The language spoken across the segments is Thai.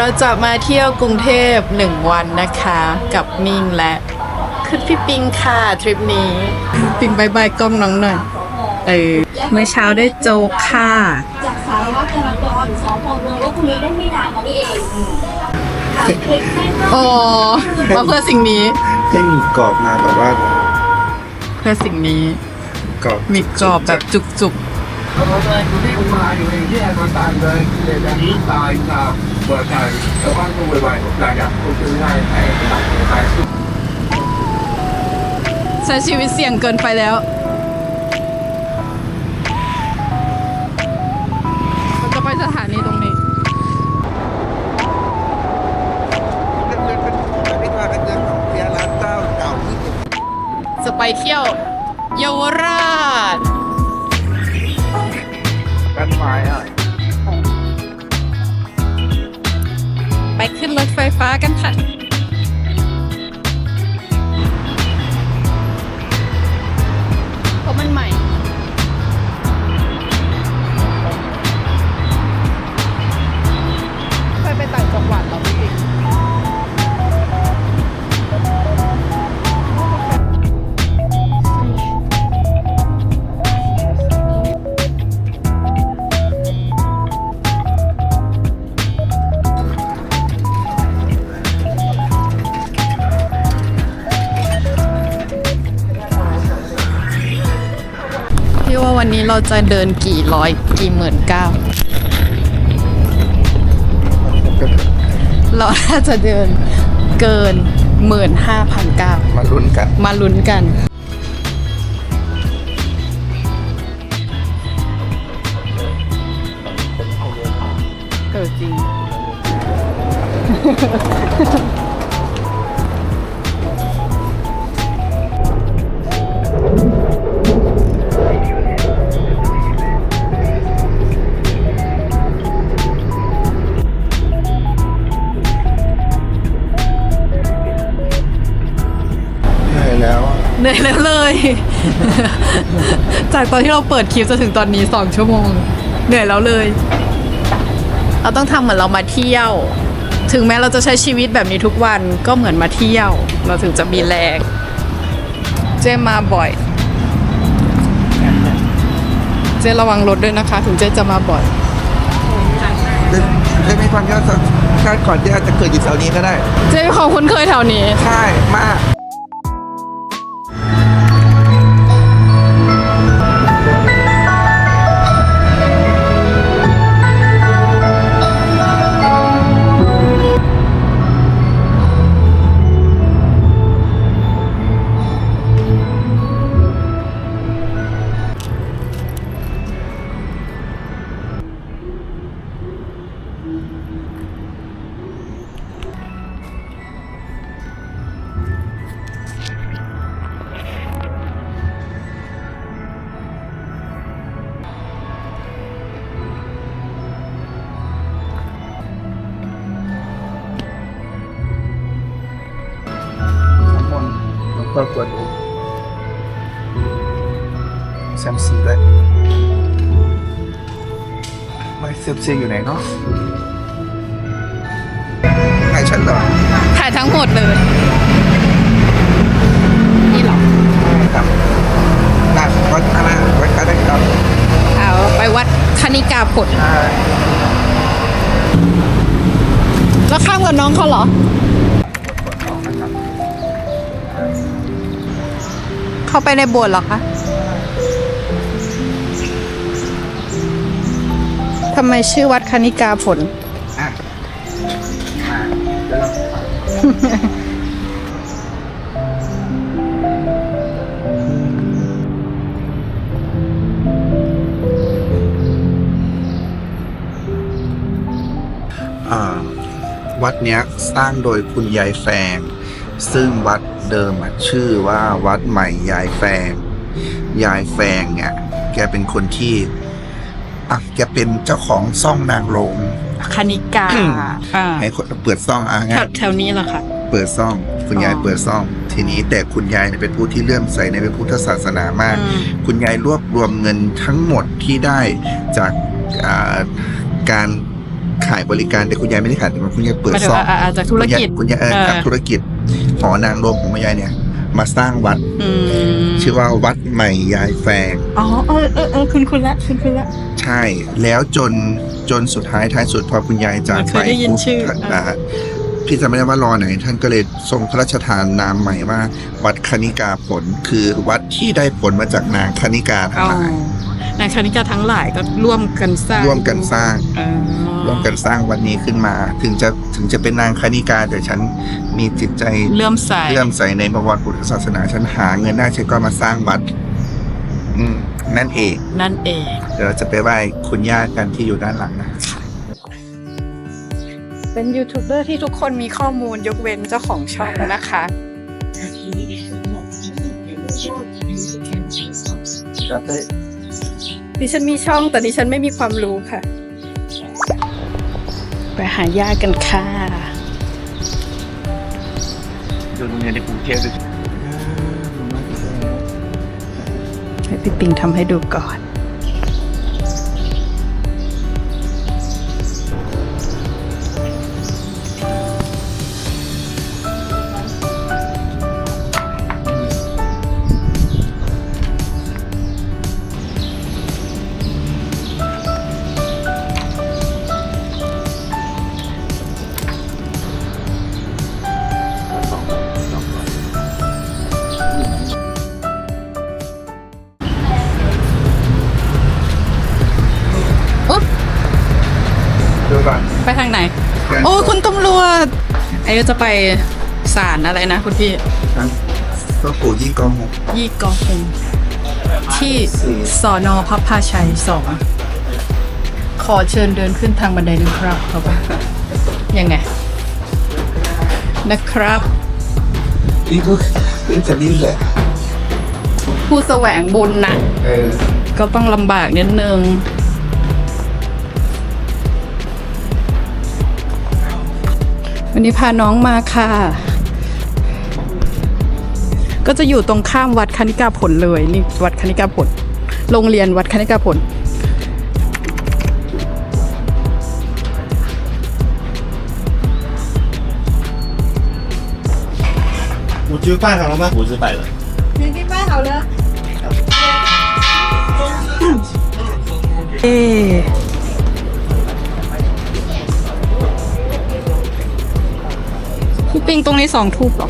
เราจะมาเที่ยวกรุงเทพหนึ่งวันนะคะ กับมิ่งและคือพี่ปิงค่ะทริปนี้ ปิงบายบายกล้องน้องหน่อยเออเมื่อเช้าได้โจ๊กค่ะจากสารวัตรจราจรสพเมืองลบบุรีได้ไม่นานมานี้เองค่ะคลิปให้เข้าอ๋อมาเพื่อสิ่งนี้ให้มีกรอบมาแบบว่า เพื่อสิ่งนี้ กรอบมีกรอบแบบจุก มาอยู่ในที่อาคารเลยเดี๋ยวนี้ตายกับเปิดใจแต่ว่าตัวไวๆหลายอยางคุณซื้อได้แต่หลักไปใช้ชีวิตเสี่ยงเกินไปแล้วเราจะไปสถานีตรงนี้จะไปเที่ยวเยาวราช กันไม้อะไปขึ้นรถไฟฟ้ากันค่ะ เพราะมันใหม่ เคยไปต่างจังหวัด จะเดินกี่ร้อยกี่หมื่นเก้าเราน่าจะเดินเกินหมื่นห้าพันเก้ามาลุ้นกัน มาลุ้นกันเออจริง นื่อยแล้วเลย จากตอนที่เราเปิดคลิปจนถึงตอนนี้สองชั่วโมง เหนื่อยแล้วเลย เราต้องทำเหมือนเรามาเที่ยว ถึงแม้เราจะใช้ชีวิตแบบนี้ทุกวันก็เหมือนมาเที่ยว เราถึงจะมีแรงเจมาบ่อย เจระวังรถด้วยนะคะ ถึงเจจะมาบ่อยเล่นเล่นไม่ฟังก็ชาติก่อนที่อาจจะเกิดอยู่แถวนี้ก็ได้ เจมีความคุ้นเคยแถวนี้ ใช่มาก หลวงพ่อกวนอูแซมซีด้วยไม่เซียบเซียอยู่ไหนเนาะไหนฉันเหรอถ่ายทั้งหมดเลย นี่เหรอครับด้านวัดอะไรวัดอะไรครับเอาไปวัดคณิกาผลใช่แล้วข้ามกับน้องเขาเหรอ เข้าไปในโบสถ์เหรอคะทำไมชื่อวัดคณิกาผลอะมาเดี๋ยวเราไปฟังอ่าวัดเนี้ยสร้างโดยคุณยายแฟง ซึ่งวัด เดิมอะชื่อว่าวัดใหม่ยายแฟง ยายแฟงเนี่ยแกเป็นคนที่อะแกเป็นเจ้าของซ่องนางลงคณิกาอ่าให้คนเปิดซ่องอะแถงั้วนแถวนี้เหรอคะเปิดซ่อง คุณยายอ๋อเปิดซ่อง ทีนี้แต่คุณยายเนี่ยเป็นผู้ที่เลื่อมใสในพระพุทธศาสนามากอืมคุณยายรวบรวมเงินทั้งหมดที่ได้จากอ่าการขายบริการแต่คุณยายไม่ได้ขายแต่ว่าคุณยายเปิหดมายถึซงองว่าอาจจะธุรกิจคุณยายคุณยายเออเออทำธุรกิจ หอนางรมของคุณยายเนี่ย มาสร้างวัด อืมชื่อว่าวัดใหม่ยายแฟง อ๋อเออเออเออคุณคุณละคุณคุณละ ใช่แล้วจนจนสุดท้ายท้ายสุดพอคุณยายจากเคไปยได้ยินชื่อปุ๊บอ่าพี่จำไม่ได้ว่ารอไหน ท่านก็เลยทรงพระราชทานนามใหม่ว่า วัดคณิกาผลคือวัดที่ได้ผลมาจากนางคณิกาทั้อ๋งอหลาย นางคณิกาทั้งหลายก็ร่วมกันสร้างร่วมกันสร้างอ๋อร่วมกันสร้างวันนี้ขึ้นมา ถึงจะถึงจะเป็นนางคณิกา แต่ฉันมีจิตใจเลื่อมใสเลื่อมใสในพระวรพุทธศาสนาฉันหาเงินได้ฉันก็มาสร้างวัด อืม นั่นเองนั่นเองเดี๋ยวเราจะไปไหว้คุณย่ากันที่อยู่ด้านหลังนะเป็นยูทูบเบอร์ที่ทุกคนมีข้อมูลยกเว้นเจ้าของช่องนะคะ ดิฉันมีช่องแต่ดิฉันไม่มีความรู้ค่ะ ไปหาญาติกันค่ะดูโรงเรียนในกรุงเทพด้วยให้พี่ปิงทำให้ดูก่อน ไอ้จะไปศาลอะไรนะคุณพี่ก็ปู่ยี่กองหกยี่กอฮงที่สอนอพับพาชัยสองขอเชิญเดินขึ้นทางบันไดนะครับเขาบอกยังไง นะครับนี่ก็นี่จะรีบแหละ ผู้แสวงบุญนะเออก็ต้องลำบากนิดนึง วันนี้พาน้องมาค่ะ ก็จะอยู่ตรงข้ามวัดคณิกาผลเลย นี่วัดคณิกาผล โรงเรียนวัดคณิกาผล 五只办好了吗？五只办了。 เอ๊ ปิงตรงนี้สองทูบหรอ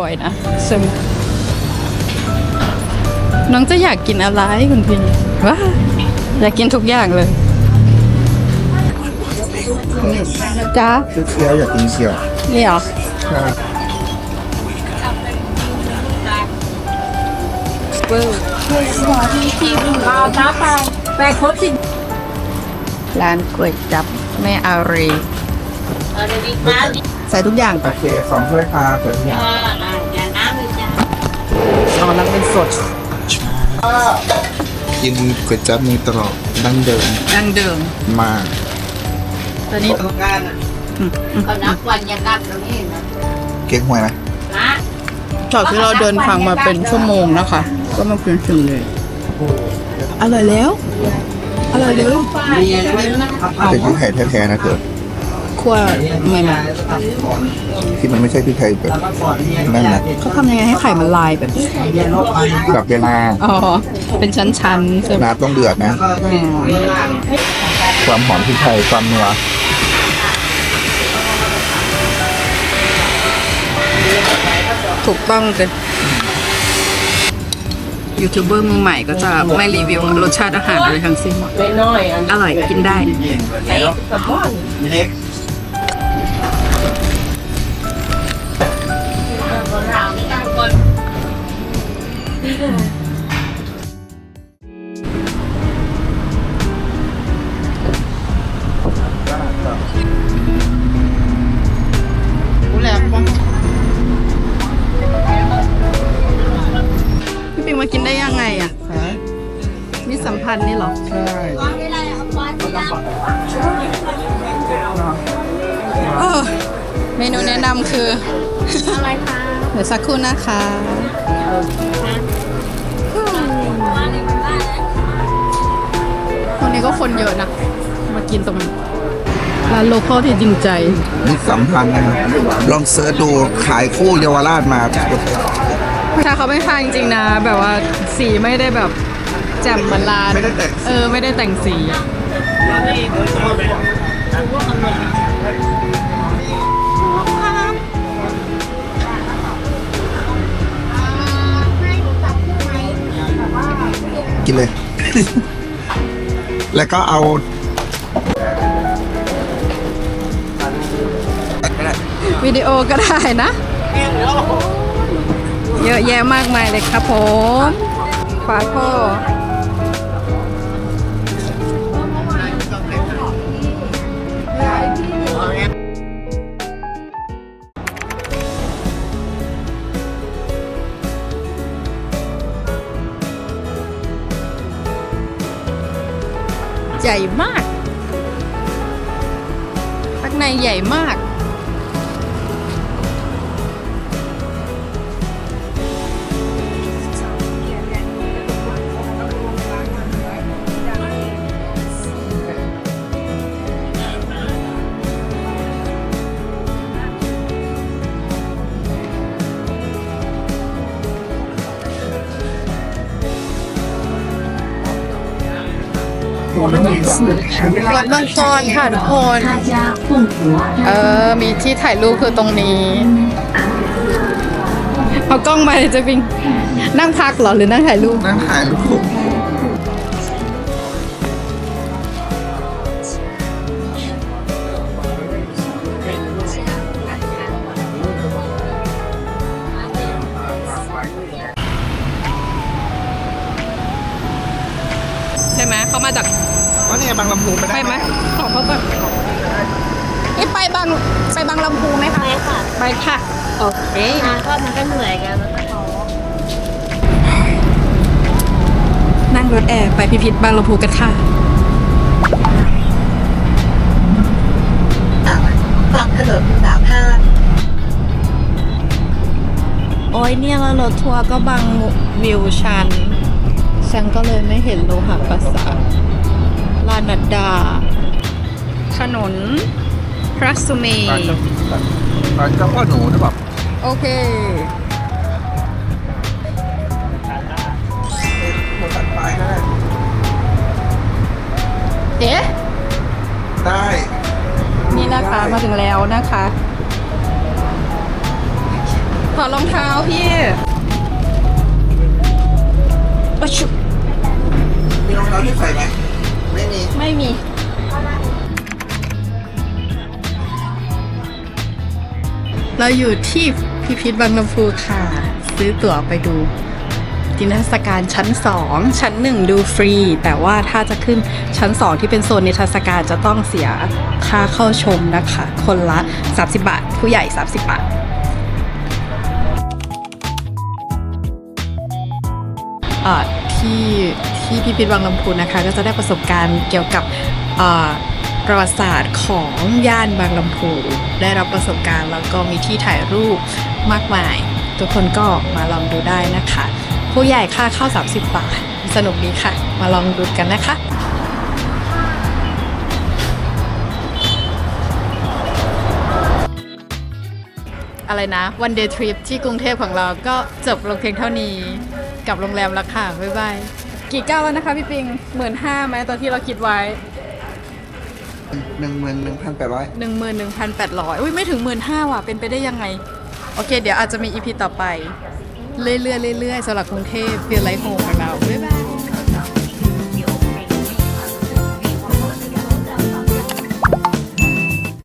บ่อยๆนะซึมน้องจะอยากกินอะไรคุณพี่ว้าอยากกินทุกอย่างเลย จ้าเคี้ยวอย่ากินเคี้ยวนี่เหรอใช่ร้านก๋วยจับแม่อารีใส่ทุกอย่างโอเคสองถ้วยค่ะเปิดอย่างอ๋อน้ำเป็นสดกินก๋วยจั๊บนี้ตลอดดั้งเดิมดั้งเดิมมาก ตอนนี้เขานับวันยังนับตรงนี้นะเก๊กฮวยไหมนะจากที่เราเดินทางมาเป็นชั่วโมงนะคะ ก็มาเป็นถึงเลยอร่อยแล้วอร่อยแล้วเป็นพริกไทยแท้ๆนะเถอะคั่วใหม่ที่มันไม่ใช่พริกไทยแบบนั่นนะๆเขาทำยังไงให้ไข่มันลายแบบนี้แบบเวลาอ๋อเป็นชั้นๆใช่ไหมน้ำต้องเดือดนะอ๋อความหอมพริกไทยความนัว ถูกต้องเลยยูทูบเบอร์มือใหม่ก็จะไม่รีวิวรสชาติอาหารอะไรทั้งสิ้นอร่อยกินได้รู้ พี่ปิงมากินได้ยังไงอะมีสัมพันธ์นี่เหรอ ใช่ตอนเวลาเอาไปเออเมนูแนะนำคือ อะไรคะ เดี๋ยวสักครู่นะคะวันนี้ก็คนเยอะนะ มากินตรงนี้ร้านโลคอลที่จริงใจมิตรสัมพันธ์นะครับลองเสิร์ชดูขายคู่เยาวราชมาถ้าเขาไม่ฟังจริงๆนะ แบบว่าสีไม่ได้แบบ แจ่มเหมือนร้านไม่ได้แต่งเออไม่ได้แต่งสีอะกินเลย แล้วก็เอาวิดีโอก็ได้นะ เยอะแยะมากมายเลยครับผมฝาท่อ ใหญ่มากข้างในใหญ่มาก ดมังกรค่ะทุกคน เออ มีที่ถ่ายรูปคือตรงนี้เอากล้องมาเลยจะบิงนั่งพักเหรอหรือนั่งถ่ายรูปนั่งถ่ายรูป ลำพูไหมคะ ไปค่ะไปค่ะ โอเคงานก็มันก็เหนื่อยกันแล้วก็ท้อนั่งรถแอร์ไปพิพิธบางลำพูกันค่ะฝั่งถนนสามห้าโอ้ยเนี่ยแล้วรถทัวร์ก็บังวิวชัน ฉันก็เลยไม่เห็นโลหะประสาทลานัดดา ถนนพระสุเมร้านย์เจ้าร้านเจ้าพ่อหนูหรือเปล่าโอเคหมดตัดไปได้เอ๊ะได้นี่นะคะมาถึงแล้วนะคะถอดรองเท้าพี่ เราอยู่ที่พิพิธบางลำพูค่ะ ซื้อตั๋วไปดูจินทรรศการชั้น 2 ชั้น 1 ดูฟรี แต่ว่าถ้าจะขึ้นชั้น 2 ที่เป็นโซนนิทรรศการจะต้องเสียค่าเข้าชมนะคะ คนละ 30 บาท ผู้ใหญ่ 30 บาท ที่ที่พิพิธวังลำพูนนะคะ ก็จะได้ประสบการณ์เกี่ยวกับ ประวัติศาสตร์ของย่านบางลำพูได้รับประสบการณ์ แล้วก็มีที่ถ่ายรูปมากมาย ทุกคนก็มาลองดูได้นะคะ ผู้ใหญ่ค่าเข้า 30 บาท สนุกดีค่ะ มาลองดูกันนะคะอะไรนะวันเดย์ทริปที่กรุงเทพของเราก็จบลงเพียงเท่านี้กับโรงแรมราคาบ๊ายบาย กี่ก้าวแล้วนะคะพี่ปิงหมื่นห้าไหมตอนที่เราคิดไว้ หนึ่งหมื่นหนึ่งพันแปดร้อยหนึ่งหมื่นหนึ่งพันแปดร้อยอุ้ยไม่ถึงหมื่นห้าว่ะ เป็นไปได้ยังไง โอเค เดี๋ยวอาจจะมีอีพีต่อไป เรื่อยๆเรื่อยๆสำหรับกรุงเทพเฟียร์ไลท์โฮมของเรา บ๊ายบาย